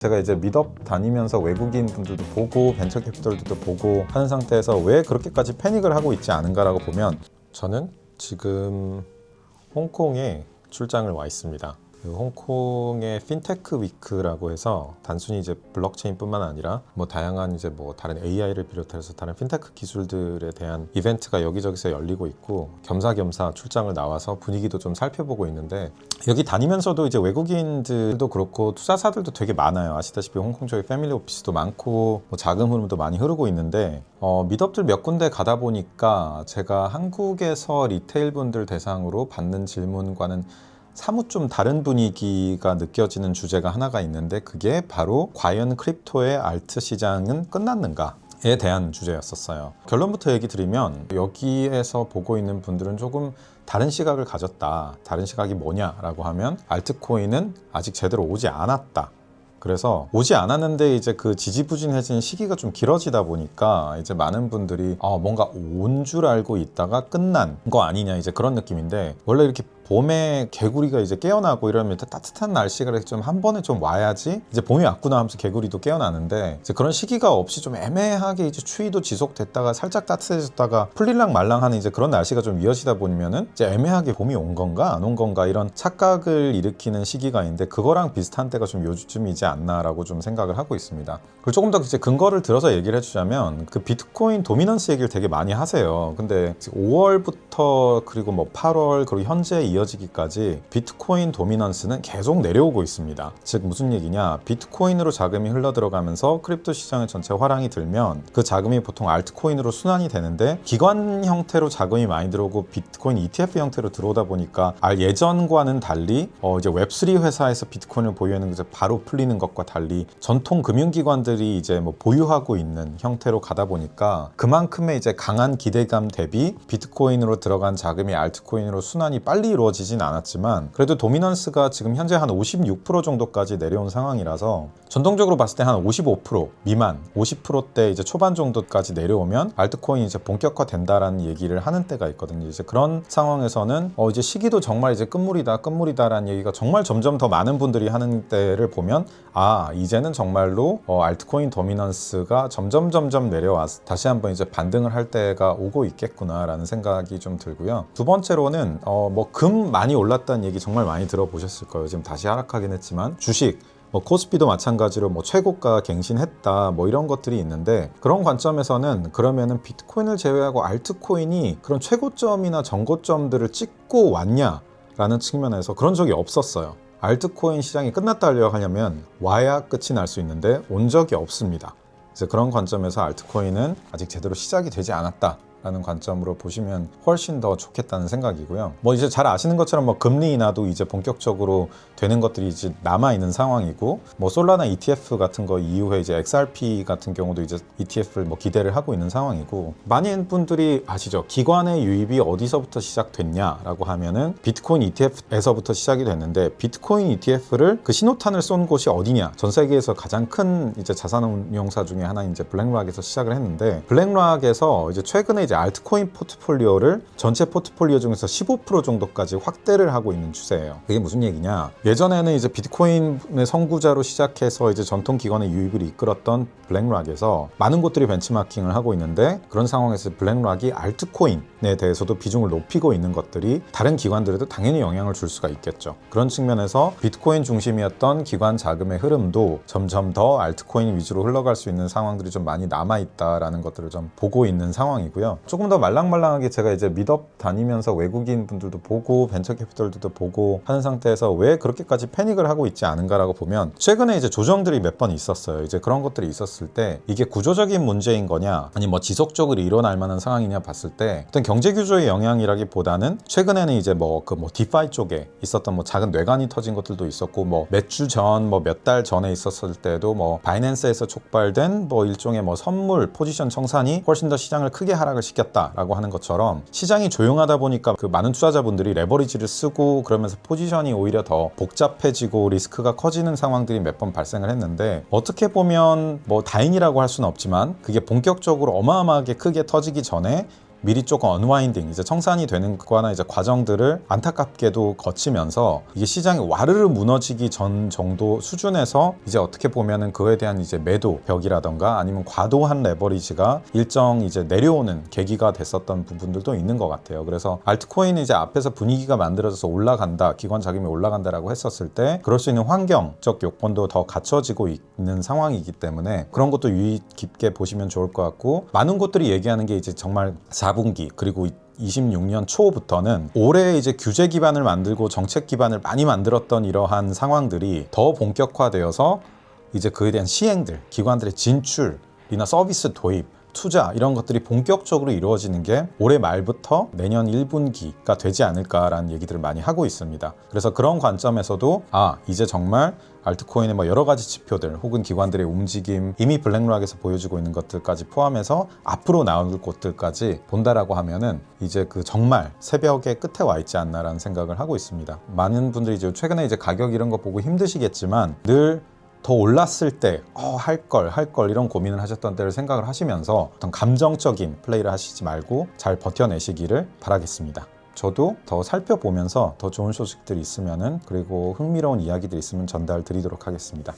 제가 이제 미덥 다니면서 외국인 분들도 보고 벤처 캐피털들도 보고 하는 상태에서 왜 그렇게까지 패닉을 하고 있지 않은가라고 보면 저는 지금 홍콩에 출장을 와 있습니다. 그 홍콩의 핀테크 위크라고 해서 단순히 이제 블록체인뿐만 아니라 뭐 다양한 이제 뭐 다른 AI를 비롯해서 다른 핀테크 기술들에 대한 이벤트가 여기저기서 열리고 있고 겸사겸사 출장을 나와서 분위기도 좀 살펴보고 있는데 여기 다니면서도 이제 외국인들도 그렇고 투자사들도 되게 많아요. 아시다시피 홍콩 쪽에 패밀리 오피스도 많고 뭐 자금 흐름도 많이 흐르고 있는데 어, 미덥들 몇 군데 가다 보니까 제가 한국에서 리테일 분들 대상으로 받는 질문과는 사뭇 좀 다른 분위기가 느껴지는 주제가 하나가 있는데 그게 바로 과연 크립토의 알트 시장은 끝났는가? 에 대한 주제였었어요. 결론부터 얘기 드리면 여기에서 보고 있는 분들은 조금 다른 시각을 가졌다. 다른 시각이 뭐냐라고 하면 알트코인은 아직 제대로 오지 않았다. 그래서 오지 않았는데 이제 그 지지부진해진 시기가 좀 길어지다 보니까 이제 많은 분들이 아 뭔가 온 줄 알고 있다가 끝난 거 아니냐 이제 그런 느낌인데 원래 이렇게 봄에 개구리가 이제 깨어나고 이러면 따뜻한 날씨가 좀 한 번에 좀 와야지 이제 봄이 왔구나 하면서 개구리도 깨어나는데 이제 그런 시기가 없이 좀 애매하게 이제 추위도 지속됐다가 살짝 따뜻해졌다가 풀릴랑 말랑하는 이제 그런 날씨가 좀 이어지다 보면은 이제 애매하게 봄이 온 건가 안 온 건가 이런 착각을 일으키는 시기가 있는데 그거랑 비슷한 때가 좀 요즘이지 않나라고 좀 생각을 하고 있습니다. 그리고 조금 더 이제 근거를 들어서 얘기를 해주자면 그 비트코인 도미넌스 얘기를 되게 많이 하세요. 근데 5월부터 그리고 뭐 8월 그리고 현재 이어 지기까지 비트코인 도미넌스는 계속 내려오고 있습니다. 즉 무슨 얘기냐? 비트코인으로 자금이 흘러 들어가면서 크립토 시장의 전체 화랑이 들면 그 자금이 보통 알트코인으로 순환이 되는데 기관 형태로 자금이 많이 들어오고 비트코인 ETF 형태로 들어오다 보니까 알 예전과는 달리 어 이제 웹3 회사에서 비트코인을 보유하는 게 바로 풀리는 것과 달리 전통 금융기관들이 이제 뭐 보유하고 있는 형태로 가다 보니까 그만큼의 이제 강한 기대감 대비 비트코인으로 들어간 자금이 알트코인으로 순환이 빨리 이루어지진 않았지만 그래도 도미넌스가 지금 현재 한 56% 정도까지 내려온 상황이라서 전통적으로 봤을 때 한 55% 미만 50%대 이제 초반 정도까지 내려오면 알트코인이 이제 본격화 된다라는 얘기를 하는 때가 있거든요. 이제 그런 상황에서는 어 이제 시기도 정말 이제 끝물이다 끝물이다라는 얘기가 정말 점점 더 많은 분들이 하는 때를 보면 아 이제는 정말로 어 알트코인 도미넌스가 점점 점점 내려와서 다시 한번 이제 반등을 할 때가 오고 있겠구나라는 생각이 좀 들고요. 두 번째로는 어뭐 금 많이 올랐다는 얘기 정말 많이 들어보셨을 거예요. 지금 다시 하락하긴 했지만 주식 뭐 코스피도 마찬가지로 뭐 최고가 갱신했다 뭐 이런 것들이 있는데 그런 관점에서는 그러면은 비트코인을 제외하고 알트코인이 그런 최고점이나 정고점들을 찍고 왔냐라는 측면에서 그런 적이 없었어요. 알트코인 시장이 끝났다 하려면 와야 끝이 날 수 있는데 온 적이 없습니다. 그래서 그런 관점에서 알트코인은 아직 제대로 시작이 되지 않았다. 라는 관점으로 보시면 훨씬 더 좋겠다는 생각이고요. 뭐 이제 잘 아시는 것처럼 뭐 금리 인하도 이제 본격적으로 되는 것들이 이제 남아 있는 상황이고 뭐 솔라나 ETF 같은 거 이후에 이제 XRP 같은 경우도 이제 ETF를 뭐 기대를 하고 있는 상황이고 많은 분들이 아시죠? 기관의 유입이 어디서부터 시작됐냐라고 하면은 비트코인 ETF에서부터 시작이 됐는데 비트코인 ETF를 그 신호탄을 쏜 곳이 어디냐? 전 세계에서 가장 큰 이제 자산운용사 중에 하나인 이제 블랙락에서 시작을 했는데 블랙락에서 이제 최근에 이제 알트코인 포트폴리오를 전체 포트폴리오 중에서 15% 정도까지 확대를 하고 있는 추세예요. 그게 무슨 얘기냐? 예전에는 이제 비트코인의 선구자로 시작해서 이제 전통 기관의 유입을 이끌었던 블랙락에서 많은 곳들이 벤치마킹을 하고 있는데 그런 상황에서 블랙락이 알트코인에 대해서도 비중을 높이고 있는 것들이 다른 기관들에도 당연히 영향을 줄 수가 있겠죠. 그런 측면에서 비트코인 중심이었던 기관 자금의 흐름도 점점 더 알트코인 위주로 흘러갈 수 있는 상황들이 좀 많이 남아 있다라는 것들을 좀 보고 있는 상황이고요. 조금 더 말랑말랑하게 제가 이제 미덥 다니면서 외국인 분들도 보고 벤처 캐피털들도 보고 하는 상태에서 왜 그렇게까지 패닉을 하고 있지 않은가라고 보면 최근에 이제 조정들이 몇 번 있었어요. 이제 그런 것들이 있었을 때 이게 구조적인 문제인 거냐 아니 뭐 지속적으로 일어날 만한 상황이냐 봤을 때 어떤 경제 규조의 영향이라기보다는 최근에는 이제 뭐 그 뭐 디파이 쪽에 있었던 뭐 작은 뇌관이 터진 것들도 있었고 뭐 몇 주 전 뭐 몇 달 전에 있었을 때도 뭐 바이낸스에서 촉발된 뭐 일종의 뭐 선물 포지션 청산이 훨씬 더 시장을 크게 하락을 시켰다라고 하는 것처럼 시장이 조용하다 보니까 그 많은 투자자분들이 레버리지를 쓰고 그러면서 포지션이 오히려 더 복잡해지고 리스크가 커지는 상황들이 몇 번 발생을 했는데 어떻게 보면 뭐 다행이라고 할 수는 없지만 그게 본격적으로 어마어마하게 크게 터지기 전에 미리 조금 언와인딩 이제 청산이 되는 거나 이제 과정들을 안타깝게도 거치면서 이게 시장이 와르르 무너지기 전 정도 수준에서 이제 어떻게 보면은 그에 대한 이제 매도 벽이라던가 아니면 과도한 레버리지가 일정 이제 내려오는 계기가 됐었던 부분들도 있는 것 같아요. 그래서 알트코인이 이제 앞에서 분위기가 만들어져서 올라간다, 기관 자금이 올라간다라고 했었을 때 그럴 수 있는 환경적 요건도 더 갖춰지고 있는 상황이기 때문에 그런 것도 유의 깊게 보시면 좋을 것 같고 많은 곳들이 얘기하는 게 이제 정말 4분기 그리고 26년 초부터는 올해 이제 규제 기반을 만들고 정책 기반을 많이 만들었던 이러한 상황들이 더 본격화되어서 이제 그에 대한 시행들, 기관들의 진출이나 서비스 도입, 투자 이런 것들이 본격적으로 이루어지는 게 올해 말부터 내년 1분기가 되지 않을까라는 얘기들을 많이 하고 있습니다. 그래서 그런 관점에서도 아 이제 정말 알트코인의 뭐 여러 가지 지표들 혹은 기관들의 움직임 이미 블랙락에서 보여주고 있는 것들까지 포함해서 앞으로 나올 곳들까지 본다라고 하면은 이제 그 정말 새벽의 끝에 와 있지 않나라는 생각을 하고 있습니다. 많은 분들이 이제 최근에 이제 가격 이런 거 보고 힘드시겠지만 늘 더 올랐을 때, 어, 할 걸, 할 걸, 이런 고민을 하셨던 때를 생각을 하시면서 어떤 감정적인 플레이를 하시지 말고 잘 버텨내시기를 바라겠습니다. 저도 더 살펴보면서 더 좋은 소식들이 있으면은 그리고 흥미로운 이야기들이 있으면 전달 드리도록 하겠습니다.